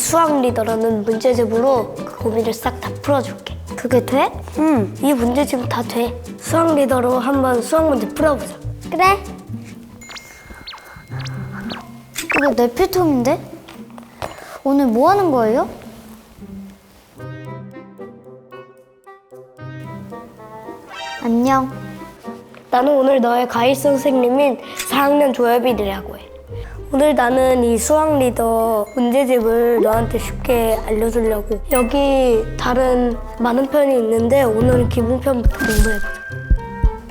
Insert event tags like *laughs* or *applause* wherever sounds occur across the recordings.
수학 리더라는 문제집으로 그 고민을 싹 다 풀어줄게. 그게 돼? 응, 이 문제집 다 돼. 수학 리더로 한번 수학 문제 풀어보자. 그래. 이거 내 필통인데? 오늘 뭐 하는 거예요? 안녕. 나는 오늘 너의 과일 선생님인 4학년 조여빈이라고 해. 오늘 나는 이 수학 리더 문제집을 너한테 쉽게 알려주려고 여기 다른 많은 편이 있는데 오늘은 기본편부터 공부해보자.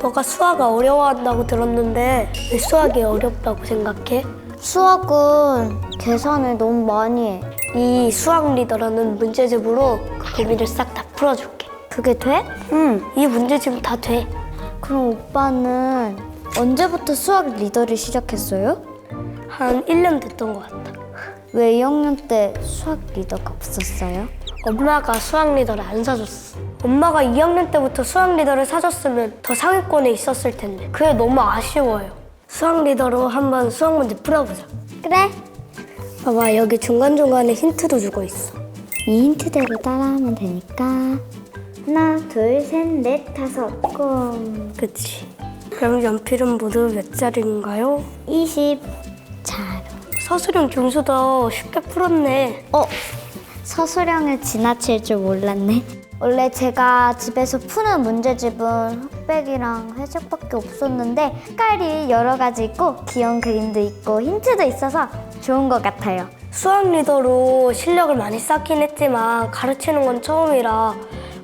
너가 수학 어려워한다고 들었는데 왜 수학이 어렵다고 생각해? 수학은 계산을 너무 많이 해. 이 수학 리더라는 문제집으로 그 고민을 싹 다 풀어줄게. 그게 돼? 응, 이 문제집은 다 돼. 그럼 오빠는 언제부터 수학 리더를 시작했어요? 한 1년 됐던 것 같다. 왜 2학년 때 수학 리더가 없었어요? 엄마가 수학 리더를 안 사줬어. 엄마가 2학년 때부터 수학 리더를 사줬으면 더 상위권에 있었을 텐데. 그게 너무 아쉬워요. 수학 리더로 한번 수학 문제 풀어보자. 그래. 봐봐, 여기 중간중간에 힌트도 주고 있어. 이 힌트대로 따라하면 되니까 하나, 둘, 셋, 넷, 다섯, 꿈 그치. 그럼 연필은 모두 몇 자리인가요? 20 자로 서술형 중수도 쉽게 풀었네. 어? 서술형을 지나칠 줄 몰랐네 원래 제가 집에서 푸는 문제집은 흑백이랑 회색밖에 없었는데 색깔이 여러 가지 있고 귀여운 그림도 있고 힌트도 있어서 좋은 것 같아요 수학 리더로 실력을 많이 쌓긴 했지만 가르치는 건 처음이라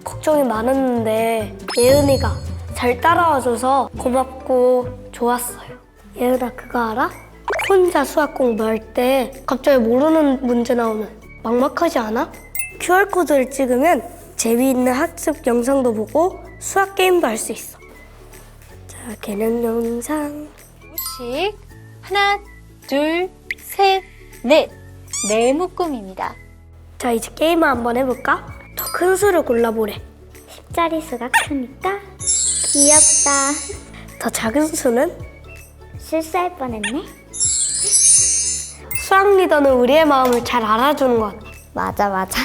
걱정이 많았는데 예은이가 잘 따라와줘서 고맙고 좋았어요. 예은아 그거 알아? 혼자 수학 공부할 때 갑자기 모르는 문제 나오면 막막하지 않아? QR코드를 찍으면 재미있는 학습 영상도 보고 수학 게임도 할 수 있어. 자, 개념 영상. 씩 하나, 둘, 셋, 넷. 네 묶음입니다. 자, 이제 게임을 한번 해볼까? 더 큰 수를 골라보래. 10자릿수가 크니까 귀엽다 더 작은 수는? 실수할 뻔했네 수학 리더는 우리의 마음을 잘 알아주는 것 같아. 맞아 맞아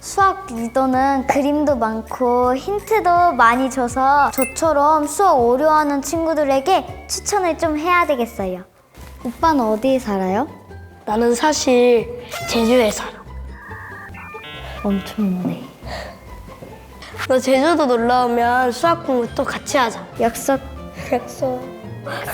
수학 리더는 그림도 많고 힌트도 많이 줘서 저처럼 수학 어려워하는 친구들에게 추천을 좀 해야 되겠어요 오빠는 어디에 살아요? 나는 사실 제주에 살아. 엄청 머네 너 제주도 놀러 오면 수학 공부 또 같이 하자. 약속 약속.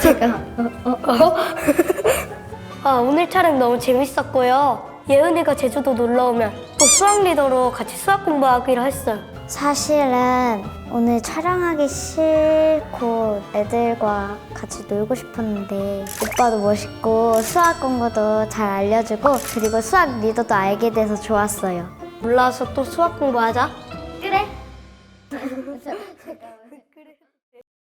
제가 *laughs* 아, 오늘 촬영 너무 재밌었고요. 예은이가 제주도 놀러 오면 또 수학 리더로 같이 수학 공부하기로 했어요. 사실은 오늘 촬영하기 싫고 애들과 같이 놀고 싶었는데 오빠도 멋있고 수학 공부도 잘 알려주고 그리고 수학 리더도 알게 돼서 좋았어요 올라와서 또 수학 공부하자. 그래 *laughs*